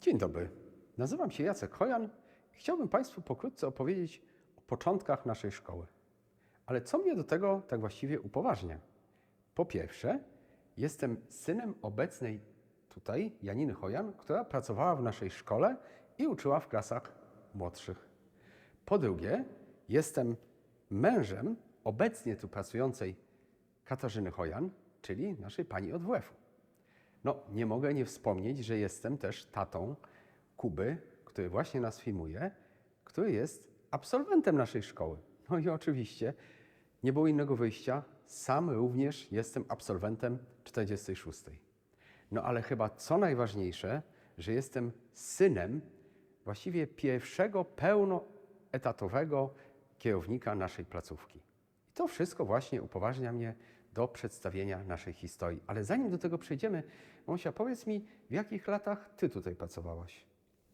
Dzień dobry. Nazywam się Jacek Hojan i chciałbym Państwu pokrótce opowiedzieć o początkach naszej szkoły. Ale co mnie do tego tak właściwie upoważnia? Po pierwsze, jestem synem obecnej tutaj Janiny Hojan, która pracowała w naszej szkole i uczyła w klasach młodszych. Po drugie, jestem mężem obecnie tu pracującej Katarzyny Hojan, czyli naszej pani od WF-u. No, nie mogę nie wspomnieć, że jestem też tatą Kuby, który właśnie nas filmuje, który jest absolwentem naszej szkoły. No i oczywiście nie było innego wyjścia, sam również jestem absolwentem 46. No ale chyba co najważniejsze, że jestem synem właściwie pierwszego pełnoetatowego kierownika naszej placówki. I to wszystko właśnie upoważnia mnie do przedstawienia naszej historii. Ale zanim do tego przejdziemy, Mosia, powiedz mi, w jakich latach ty tutaj pracowałaś?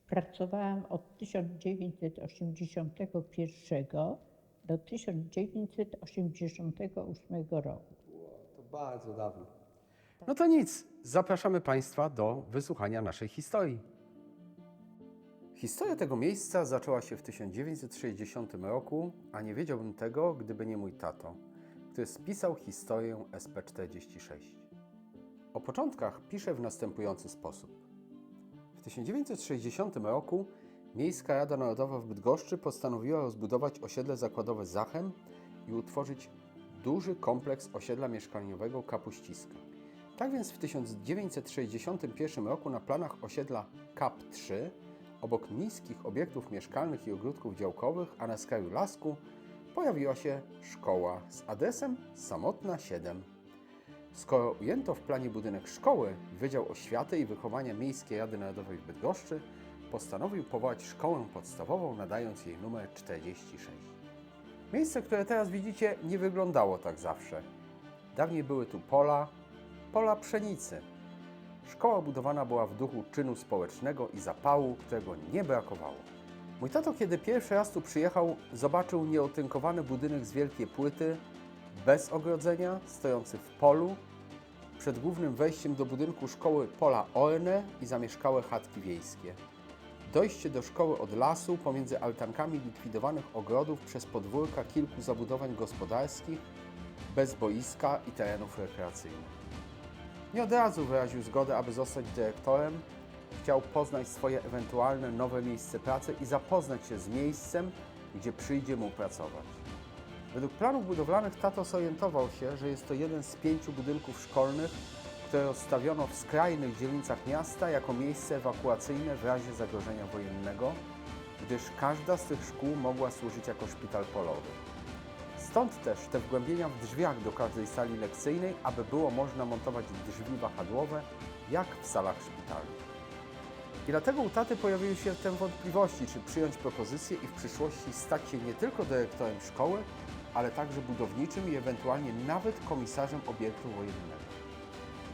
Pracowałam od 1981 do 1988 roku. To bardzo dawno. No to nic, zapraszamy Państwa do wysłuchania naszej historii. Historia tego miejsca zaczęła się w 1960 roku, a nie wiedziałbym tego, gdyby nie mój tato, który spisał historię SP46. O początkach pisze w następujący sposób. W 1960 roku Miejska Rada Narodowa w Bydgoszczy postanowiła rozbudować osiedle zakładowe Zachem i utworzyć duży kompleks osiedla mieszkaniowego Kapuściska. Tak więc w 1961 roku na planach osiedla KAP-3 obok niskich obiektów mieszkalnych i ogródków działkowych, a na skraju lasku pojawiła się szkoła z adresem Samotna 7. Skoro ujęto w planie budynek szkoły, Wydział Oświaty i Wychowania Miejskiej Rady Narodowej w Bydgoszczy postanowił powołać szkołę podstawową, nadając jej numer 46. Miejsce, które teraz widzicie, nie wyglądało tak zawsze. Dawniej były tu pola, pola pszenicy. Szkoła budowana była w duchu czynu społecznego i zapału, którego nie brakowało. Mój tato, kiedy pierwszy raz tu przyjechał, zobaczył nieotynkowany budynek z wielkiej płyty, bez ogrodzenia, stojący w polu, przed głównym wejściem do budynku szkoły pola orne i zamieszkałe chatki wiejskie. Dojście do szkoły od lasu pomiędzy altankami likwidowanych ogrodów przez podwórka kilku zabudowań gospodarskich, bez boiska i terenów rekreacyjnych. Nie od razu wyraził zgodę, aby zostać dyrektorem. Chciał poznać swoje ewentualne nowe miejsce pracy i zapoznać się z miejscem, gdzie przyjdzie mu pracować. Według planów budowlanych tato zorientował się, że jest to jeden z pięciu budynków szkolnych, które rozstawiono w skrajnych dzielnicach miasta jako miejsce ewakuacyjne w razie zagrożenia wojennego, gdyż każda z tych szkół mogła służyć jako szpital polowy. Stąd też te wgłębienia w drzwiach do każdej sali lekcyjnej, aby było można montować drzwi wahadłowe, jak w salach szpitalnych. I dlatego u taty pojawiły się te wątpliwości, czy przyjąć propozycję i w przyszłości stać się nie tylko dyrektorem szkoły, ale także budowniczym i ewentualnie nawet komisarzem obiektu wojennego.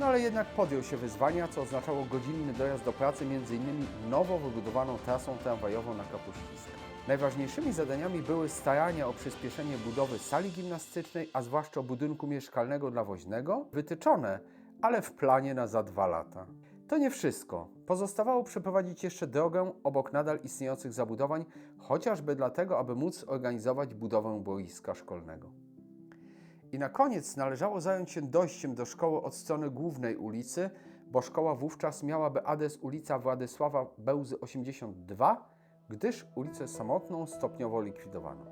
No ale jednak podjął się wyzwania, co oznaczało godzinny dojazd do pracy m.in. nowo wybudowaną trasą tramwajową na Kapuściska. Najważniejszymi zadaniami były starania o przyspieszenie budowy sali gimnastycznej, a zwłaszcza budynku mieszkalnego dla woźnego, wytyczone, ale w planie na za dwa lata. To nie wszystko. Pozostawało przeprowadzić jeszcze drogę obok nadal istniejących zabudowań, chociażby dlatego, aby móc organizować budowę boiska szkolnego. I na koniec należało zająć się dojściem do szkoły od strony głównej ulicy, bo szkoła wówczas miałaby adres ulica Władysława Bełzy 82, gdyż ulicę Samotną stopniowo likwidowano.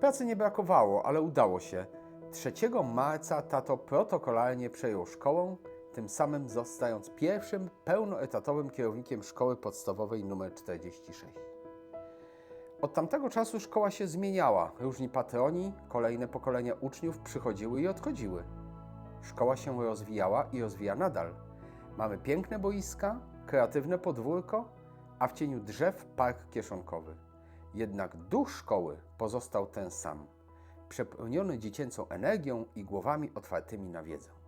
Pracy nie brakowało, ale udało się. 3 marca tato protokolarnie przejął szkołę, tym samym zostając pierwszym pełnoetatowym kierownikiem szkoły podstawowej nr 46. Od tamtego czasu szkoła się zmieniała. Różni patroni, kolejne pokolenia uczniów przychodziły i odchodziły. Szkoła się rozwijała i rozwija nadal. Mamy piękne boiska, kreatywne podwórko, a w cieniu drzew park kieszonkowy. Jednak duch szkoły pozostał ten sam, przepełniony dziecięcą energią i głowami otwartymi na wiedzę.